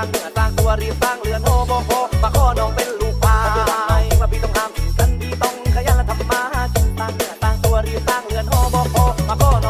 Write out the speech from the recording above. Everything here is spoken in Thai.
างเนื้อสร้างตัวรีบสร้างเรือนโอโบโคมาข้อน้องเป็นลูกพายว่าพี่ต้องทำกันพี่ต้องขยันและทำมาหากินสร้างเนื้อสร้างตัวรีบสร้างเรือนโอโบโคมาข้อน้อง